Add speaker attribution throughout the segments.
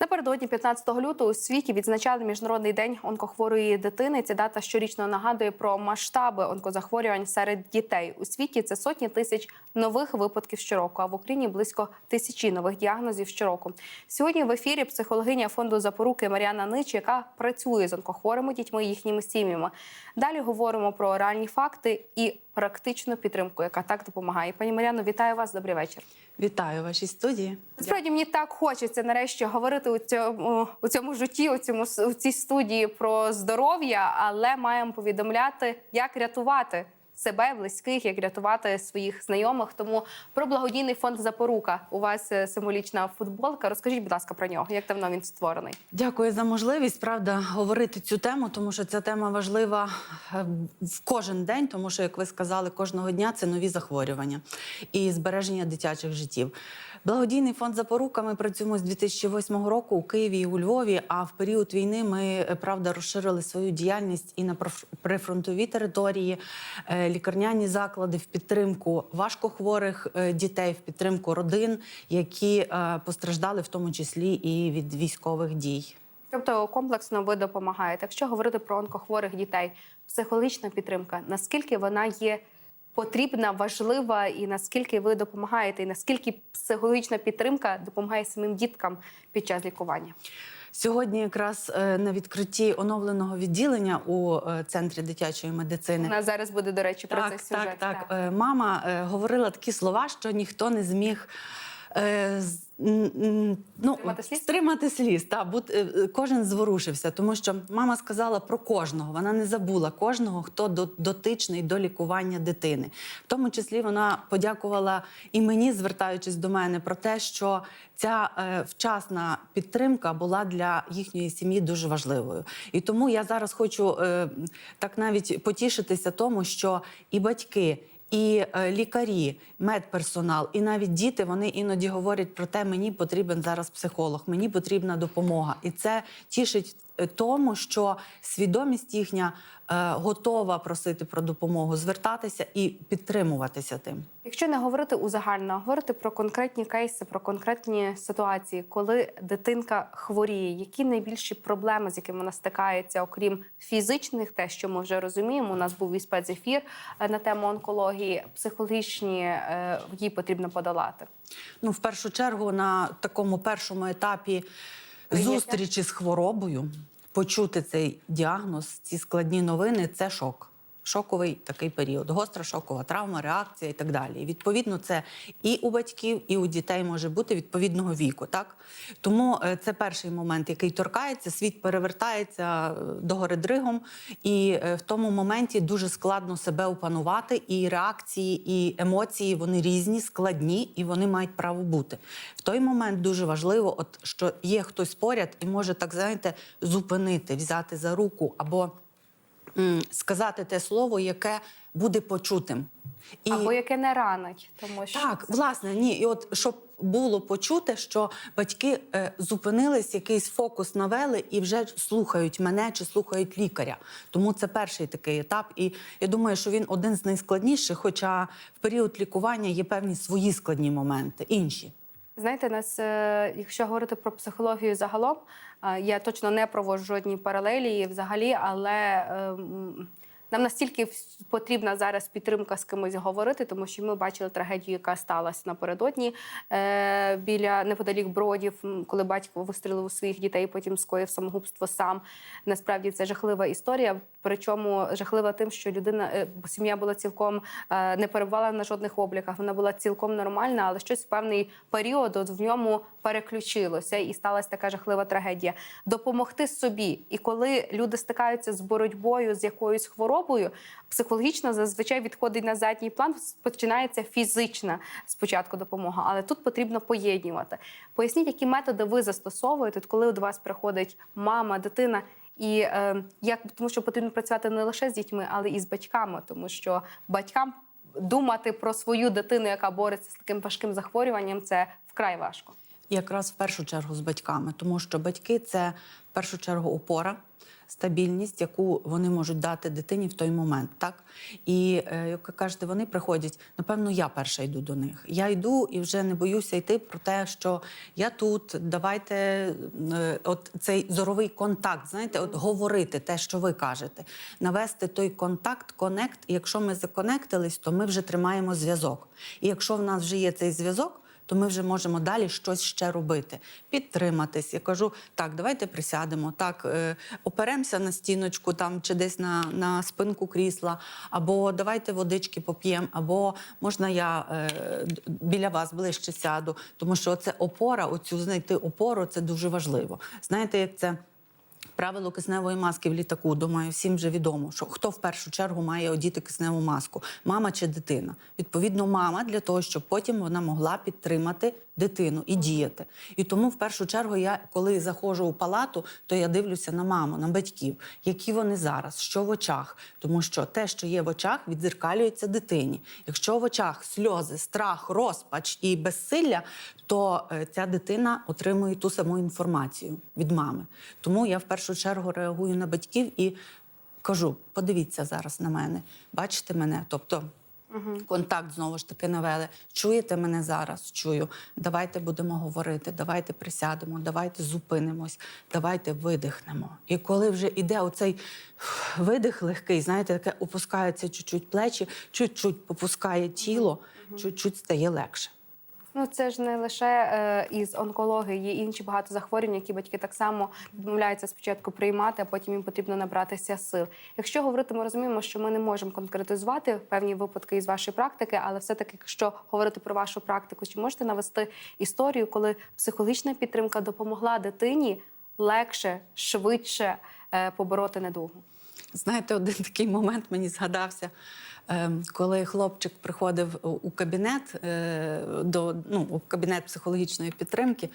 Speaker 1: Напередодні 15 лютого у світі відзначали міжнародний день онкохворої дитини. Ця дата щорічно нагадує про масштаби онкозахворювань серед дітей. У світі це сотні тисяч нових випадків щороку. А в Україні близько тисячі нових діагнозів щороку. Сьогодні в ефірі психологиня фонду запоруки Мар'яна Нич, яка працює з онкохворими дітьми і їхніми сім'ями. Далі говоримо про реальні факти і практичну підтримку, яка так допомагає. Пані Мар'яно, вітаю вас. Добрий вечір.
Speaker 2: Вітаю вашій студії.
Speaker 1: Насправді мені так хочеться нарешті говорити у цьому у цьому житті, у цьому у цій студії про здоров'я, але маємо повідомляти, як рятувати себе, близьких, як рятувати своїх знайомих. Тому про благодійний фонд Запорука. У вас е, символічна футболка. Розкажіть, будь ласка, про нього. Як давно він створений?
Speaker 2: Дякую за можливість правда говорити цю тему, тому що ця тема важлива е, в кожен день, тому що, як ви сказали, кожного дня це нові захворювання і збереження дитячих життів. Благодійний фонд Запорука. Ми працюємо з 2008 року у Києві і у Львові. А в період війни ми е, правда розширили свою діяльність і на прифронтові території, е, лікарняні заклади в підтримку важкохворих е, дітей, в підтримку родин, які постраждали в тому числі і від військових дій.
Speaker 1: Тобто комплексно ви допомагаєте. Якщо говорити про онкохворих дітей, психологічна підтримка, наскільки вона є потрібна, важлива, і наскільки ви допомагаєте, і наскільки психологічна підтримка допомагає самим діткам під час лікування?
Speaker 2: Сьогодні, якраз е, на відкритті оновленого відділення у е, центрі дитячої
Speaker 1: У
Speaker 2: медицини.
Speaker 1: нас зараз буде, до речі, про
Speaker 2: Так,
Speaker 1: це сюжет.
Speaker 2: так, так. так Мама е, говорила такі слова, що ніхто не зміг. Ну,
Speaker 1: Стримати сліз?
Speaker 2: стримати сліз та бут, е, е, кожен зворушився, тому що мама сказала про кожного. Вона не забула кожного, хто до- дотичний до лікування дитини. В тому числі вона подякувала і мені, звертаючись до мене, про те, що ця е, вчасна підтримка була для їхньої сім'ї дуже важливою. І тому я зараз хочу е, так навіть потішитися тому, що і батьки. І е, лікарі, медперсонал, і навіть діти вони іноді говорять про те, мені потрібен зараз психолог, мені потрібна допомога. І це тішить тому, що свідомість їхня е, готова просити про допомогу, звертатися і підтримуватися тим.
Speaker 1: Якщо не говорити узагально, а говорити про конкретні кейси, про конкретні ситуації, коли дитинка хворіє, які найбільші проблеми, з якими вона стикається, окрім фізичних, те, що ми вже розуміємо, у нас був і спецефір е, на тему онкології, психологічні е, їй потрібно подолати.
Speaker 2: Ну, в першу чергу, на такому першому етапі. Зустрічі з хворобою, почути цей діагноз, ці складні новини це шок. Шоковий такий період, гостра шокова травма, реакція і так далі. І відповідно, це і у батьків, і у дітей може бути відповідного віку. Так тому е, це перший момент, який торкається, світ перевертається е, догори дригом, і е, в тому моменті дуже складно себе опанувати. І реакції, і емоції вони різні, складні, і вони мають право бути. В той момент дуже важливо, от що є хтось поряд і може так знаєте зупинити, взяти за руку або сказати те слово, яке буде почутим. І...
Speaker 1: Або яке не ранить, тому що
Speaker 2: Так,
Speaker 1: це-
Speaker 2: власне, ні. І от щоб було почути, що батьки е, зупинились, якийсь фокус навели і вже слухають мене чи слухають лікаря. Тому це перший такий етап. І я думаю, що він один з найскладніших, хоча в період лікування є певні свої складні моменти, інші.
Speaker 1: Знаєте, нас, е, якщо говорити про психологію загалом, е, я точно не проводжу жодні паралелі взагалі, але е, м, нам настільки потрібна зараз підтримка з кимось говорити, тому що ми бачили трагедію, яка сталася напередодні е, біля неподалік бродів, коли батько вистрілив у своїх дітей, потім скоїв самогубство сам. Насправді це жахлива історія. Причому жахлива тим, що людина е, сім'я була цілком е, не перебувала на жодних обліках. Вона була цілком нормальна, але щось в певний період от в ньому переключилося, і сталася така жахлива трагедія. Допомогти собі, і коли люди стикаються з боротьбою з якоюсь хворобою, психологічно зазвичай відходить на задній план. Починається фізична спочатку допомога, але тут потрібно поєднувати. Поясніть, які методи ви застосовуєте, коли до вас приходить мама, дитина. І е, як тому, що потрібно працювати не лише з дітьми, але і з батьками, тому що батькам думати про свою дитину, яка бореться з таким важким захворюванням, це вкрай важко.
Speaker 2: Якраз в першу чергу з батьками, тому що батьки це в першу чергу опора. Стабільність, яку вони можуть дати дитині в той момент. Так? І е, як кажете, вони приходять, напевно, я перша йду до них. Я йду і вже не боюся йти про те, що я тут, давайте е, от цей зоровий контакт, знаєте, от говорити те, що ви кажете, навести той контакт, конект. І якщо ми законектились, то ми вже тримаємо зв'язок. І якщо в нас вже є цей зв'язок, то ми вже можемо далі щось ще робити, підтриматись. Я кажу, так, давайте присядемо, так, е, оперемося на стіночку там чи десь на, на спинку крісла, або давайте водички поп'ємо, або можна я е, біля вас ближче сяду. Тому що це опора, оцю знайти опору, це дуже важливо. Знаєте, як це. Правило кисневої маски в літаку, думаю, всім вже відомо, що хто в першу чергу має одіти кисневу маску, мама чи дитина. Відповідно, мама для того, щоб потім вона могла підтримати дитину і діяти. І тому, в першу чергу, я коли заходжу у палату, то я дивлюся на маму, на батьків, які вони зараз, що в очах. Тому що те, що є в очах, відзеркалюється дитині. Якщо в очах сльози, страх, розпач і безсилля, то е, ця дитина отримує ту саму інформацію від мами. Тому я в першу чергу реагую на батьків і кажу: подивіться зараз на мене, бачите мене. Тобто контакт знову ж таки навели. Чуєте мене зараз? Чую. Давайте будемо говорити, давайте присядемо, давайте зупинимось, давайте видихнемо. І коли вже йде оцей видих легкий, знаєте, таке опускаються чуть-чуть плечі, чуть-чуть попускає тіло, чуть-чуть стає легше.
Speaker 1: Ну, це ж не лише е, із онкології, є інші багато захворювань, які батьки так само відмовляються спочатку приймати, а потім їм потрібно набратися сил. Якщо говорити, ми розуміємо, що ми не можемо конкретизувати певні випадки із вашої практики, але все-таки, якщо говорити про вашу практику, чи можете навести історію, коли психологічна підтримка допомогла дитині легше, швидше е, побороти недугу?
Speaker 2: Знаєте, один такий момент мені згадався, ем, коли хлопчик приходив у- кабінет е, до ну, у кабінет психологічної підтримки.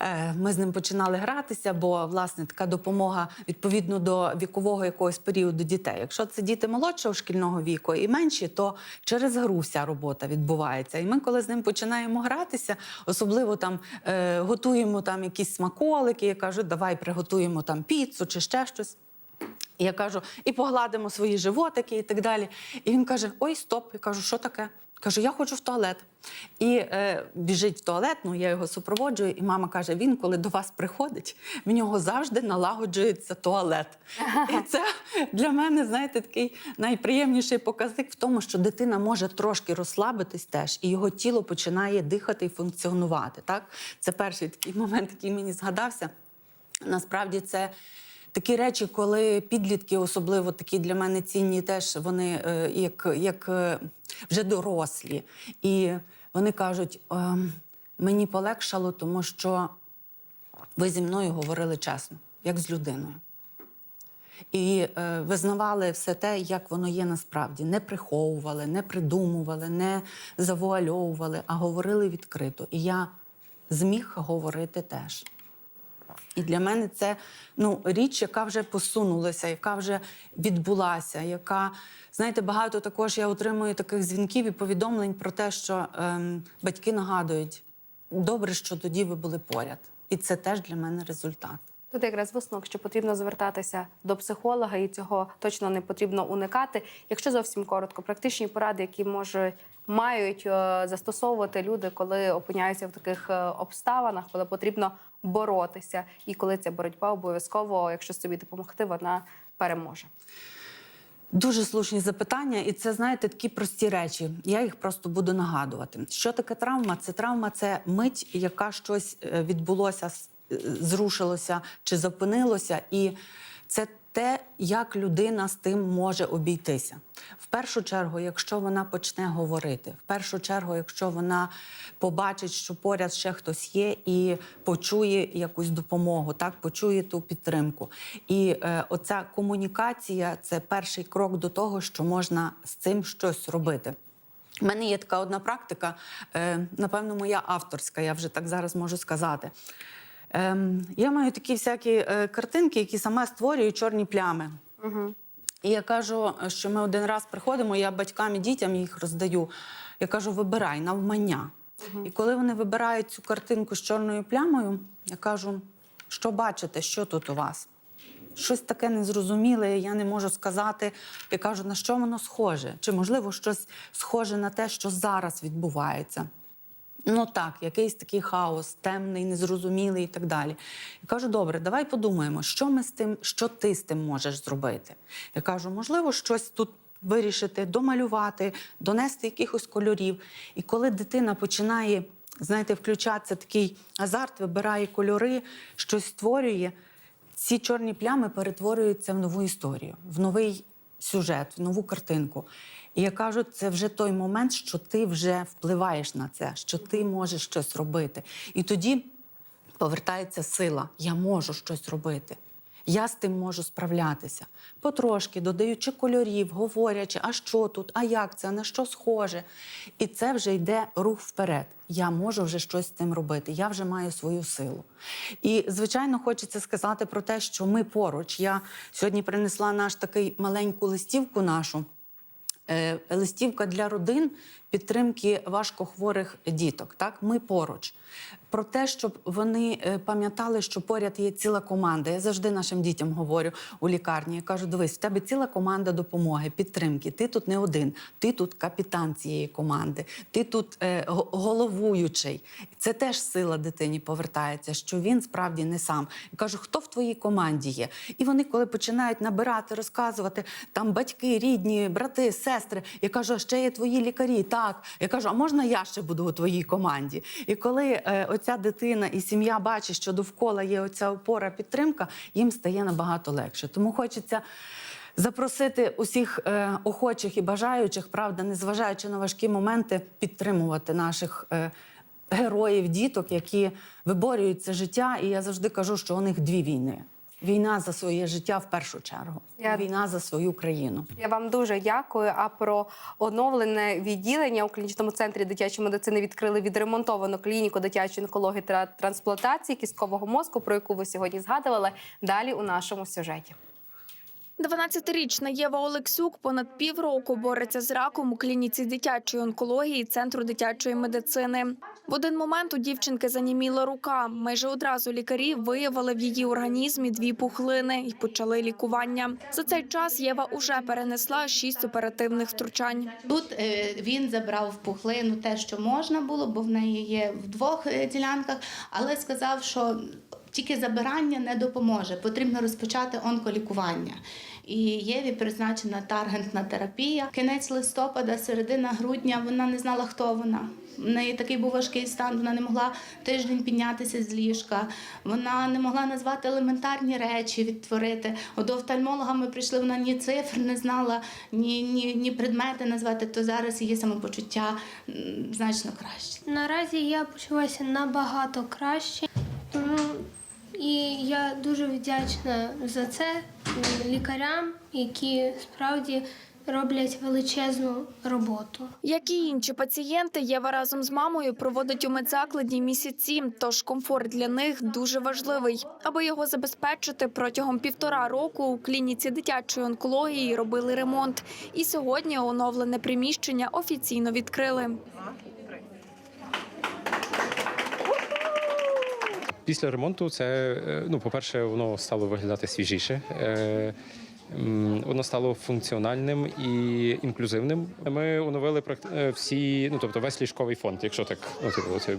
Speaker 2: Е, Ми з ним починали гратися, бо власне така допомога відповідно до вікового якогось періоду дітей. Якщо це діти молодшого шкільного віку і менші, то через гру вся робота відбувається. І ми, коли з ним починаємо гратися, особливо там е, готуємо там якісь смаколики, я кажу, давай приготуємо там піцу чи ще щось. І я кажу, і погладимо свої животики і так далі. І він каже: Ой, стоп. Я кажу, що таке? Кажу, я хочу в туалет. І е, біжить в туалет, ну я його супроводжую, і мама каже: він, коли до вас приходить, в нього завжди налагоджується туалет. І це для мене, знаєте, такий найприємніший показник в тому, що дитина може трошки розслабитись теж, і його тіло починає дихати і функціонувати. Так? Це перший такий момент, який мені згадався. Насправді це такі речі, коли підлітки, особливо такі для мене цінні, теж вони е, як, як е, вже дорослі. І вони кажуть: ем, мені полегшало, тому що ви зі мною говорили чесно, як з людиною. І е, визнавали все те, як воно є насправді. Не приховували, не придумували, не завуальовували, а говорили відкрито. І я зміг говорити теж. І для мене це ну, річ, яка вже посунулася, яка вже відбулася, яка, знаєте, багато також я отримую таких дзвінків і повідомлень про те, що ем, батьки нагадують, добре, що тоді ви були поряд. І це теж для мене результат.
Speaker 1: Тут якраз висновок, що потрібно звертатися до психолога, і цього точно не потрібно уникати. Якщо зовсім коротко, практичні поради, які можуть мають е, застосовувати люди, коли опиняються в таких е, обставинах, коли потрібно боротися, і коли ця боротьба обов'язково, якщо собі допомогти, вона переможе.
Speaker 2: Дуже слушні запитання, і це знаєте такі прості речі. Я їх просто буду нагадувати. Що таке травма? Це травма, це мить, яка щось е, відбулося, е, зрушилося чи зупинилося, і це те, як людина з тим може обійтися. В першу чергу, якщо вона почне говорити, в першу чергу, якщо вона побачить, що поряд ще хтось є, і почує якусь допомогу, так почує ту підтримку. І е, оця комунікація це перший крок до того, що можна з цим щось робити. У мене є така одна практика, е, напевно, моя авторська, я вже так зараз можу сказати. Ем, я маю такі всякі е, картинки, які сама створюю чорні плями. І я кажу, що ми один раз приходимо, я батькам і дітям їх роздаю. Я кажу, вибирай навмання. І коли вони вибирають цю картинку з чорною плямою, я кажу, що бачите, що тут у вас? щось таке незрозуміле, я не можу сказати. Я кажу, на що воно схоже? Чи можливо щось схоже на те, що зараз відбувається? Ну так, якийсь такий хаос, темний, незрозумілий і так далі. Я кажу, добре, давай подумаємо, що ми з тим, що ти з тим можеш зробити. Я кажу, можливо, щось тут вирішити, домалювати, донести якихось кольорів. І коли дитина починає, знаєте, включатися такий азарт, вибирає кольори, щось створює, ці чорні плями перетворюються в нову історію, в новий сюжет, в нову картинку. І я кажу, це вже той момент, що ти вже впливаєш на це, що ти можеш щось робити. І тоді повертається сила. Я можу щось робити. Я з тим можу справлятися. Потрошки додаючи кольорів, говорячи, а що тут, а як це, на що схоже. І це вже йде рух вперед. Я можу вже щось з цим робити. Я вже маю свою силу. І, звичайно, хочеться сказати про те, що ми поруч. Я сьогодні принесла наш такий маленьку листівку нашу. Е, листівка для родин підтримки важкохворих діток. Так, ми поруч. Про те, щоб вони е, пам'ятали, що поряд є ціла команда. Я завжди нашим дітям говорю у лікарні. Я кажу: дивись, в тебе ціла команда допомоги, підтримки. Ти тут не один, ти тут капітан цієї команди, ти тут е, головуючий. Це теж сила дитині повертається, що він справді не сам. Я кажу, хто в твоїй команді є? І вони, коли починають набирати, розказувати там батьки, рідні, брати, сестри. Я кажу, ще є твої лікарі. Так. Я кажу, а можна я ще буду у твоїй команді? І коли е, оця дитина і сім'я бачить, що довкола є оця опора, підтримка, їм стає набагато легше. Тому хочеться. Запросити усіх е, охочих і бажаючих, правда, незважаючи на важкі моменти, підтримувати наших е, героїв, діток, які виборюють це життя. І я завжди кажу, що у них дві війни: війна за своє життя в першу чергу,
Speaker 1: Я-
Speaker 2: війна за свою країну.
Speaker 1: Я вам дуже дякую. А про оновлене відділення у клінічному центрі дитячої медицини відкрили відремонтовану клініку дитячої онкології та трансплантації кісткового мозку, про яку ви сьогодні згадували. Далі у нашому сюжеті.
Speaker 3: 12-річна Єва Олексюк понад півроку бореться з раком у клініці дитячої онкології центру дитячої медицини. В один момент у дівчинки заніміла рука. Майже одразу лікарі виявили в її організмі дві пухлини і почали лікування. За цей час Єва уже перенесла шість оперативних втручань.
Speaker 4: Тут е, він забрав пухлину те, що можна було, бо в неї є в двох е, ділянках, але сказав, що тільки забирання не допоможе. Потрібно розпочати онколікування. І Єві призначена таргентна терапія. Кінець листопада, середина грудня, вона не знала, хто вона. В неї такий був важкий стан, вона не могла тиждень піднятися з ліжка, вона не могла назвати елементарні речі, відтворити. От До офтальмолога ми прийшли, вона ні цифр не знала, ні, ні, ні предмети назвати, то зараз її самопочуття значно краще.
Speaker 5: Наразі я почуваюся набагато краще, і я дуже вдячна за це лікарям, які справді роблять величезну роботу.
Speaker 3: Як і інші пацієнти, Єва разом з мамою проводить у медзакладі місяці, тож комфорт для них дуже важливий. Аби його забезпечити, протягом півтора року у клініці дитячої онкології робили ремонт. І сьогодні оновлене приміщення офіційно відкрили.
Speaker 6: Після ремонту це, е, ну, по-перше, воно стало виглядати свіжіше. Воно стало функціональним і інклюзивним. Ми оновили е, всі, ну тобто весь ліжковий фонд, якщо так ну, типу, це.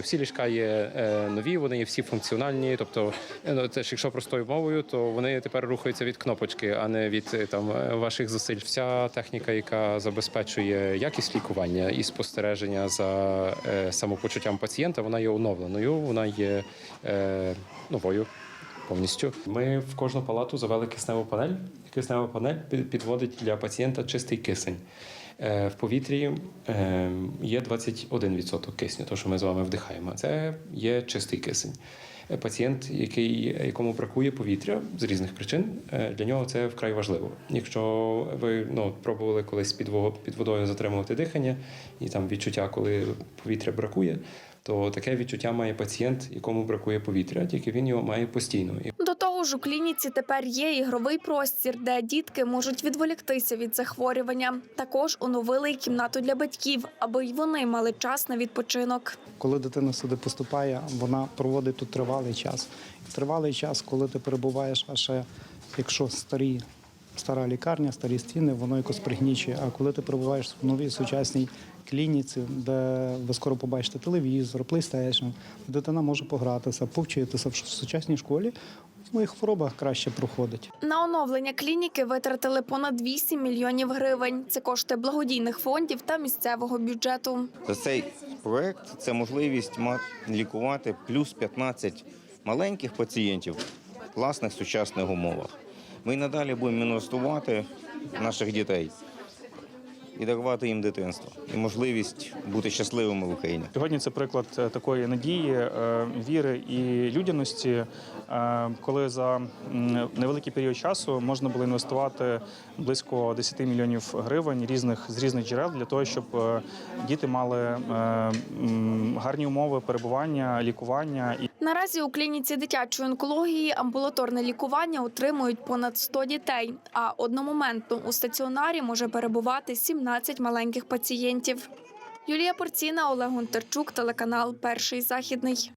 Speaker 6: Всі ліжка є е, нові, вони є всі функціональні. Тобто, е, ну це ж якщо простою мовою, то вони тепер рухаються від кнопочки, а не від там ваших зусиль. Вся техніка, яка забезпечує якість лікування і спостереження за самопочуттям пацієнта, вона є оновленою, вона є новою. Повністю ми в кожну палату завели кисневу панель. Киснева панель підводить для пацієнта чистий кисень. Е, В повітрі е, є 21% кисню, то що ми з вами вдихаємо. Це є чистий кисень. Е, Пацієнт, який, якому бракує повітря з різних причин, для нього це вкрай важливо. Якщо ви ну, пробували колись під водою затримувати дихання і там відчуття, коли повітря бракує, то таке відчуття має пацієнт, якому бракує повітря, тільки він його має постійно.
Speaker 3: До того ж, у клініці тепер є ігровий простір, де дітки можуть відволіктися від захворювання. Також оновили й кімнату для батьків, аби й вони мали час на відпочинок.
Speaker 7: Коли дитина сюди поступає, вона проводить тут тривалий час. Тривалий час, коли ти перебуваєш, а ще якщо старі, стара лікарня, старі стіни, воно якось пригнічує. А коли ти перебуваєш в новій сучасній клініці, де ви скоро побачите телевізор, PlayStation, дитина може погратися, повчитися в сучасній школі, в моїх хворобах краще проходить.
Speaker 3: На оновлення клініки витратили понад 8 мільйонів гривень. Це кошти благодійних фондів та місцевого бюджету.
Speaker 8: То цей проект це можливість ма- лікувати плюс 15 маленьких пацієнтів в класних сучасних умовах. Ми надалі будемо інвестувати наших дітей і дарувати їм дитинство і можливість бути щасливими в Україні.
Speaker 9: Сьогодні це приклад е, такої надії, е, віри і людяності, е, коли за невеликий період часу можна було інвестувати близько 10 мільйонів гривень різних з різних джерел для того, щоб діти мали гарні умови перебування, лікування і
Speaker 3: Наразі у клініці дитячої онкології амбулаторне лікування отримують понад 100 дітей, а одномоментно у стаціонарі може перебувати 17 маленьких пацієнтів. Юлія Порціна, Олег Гонтарчук, телеканал Перший західний.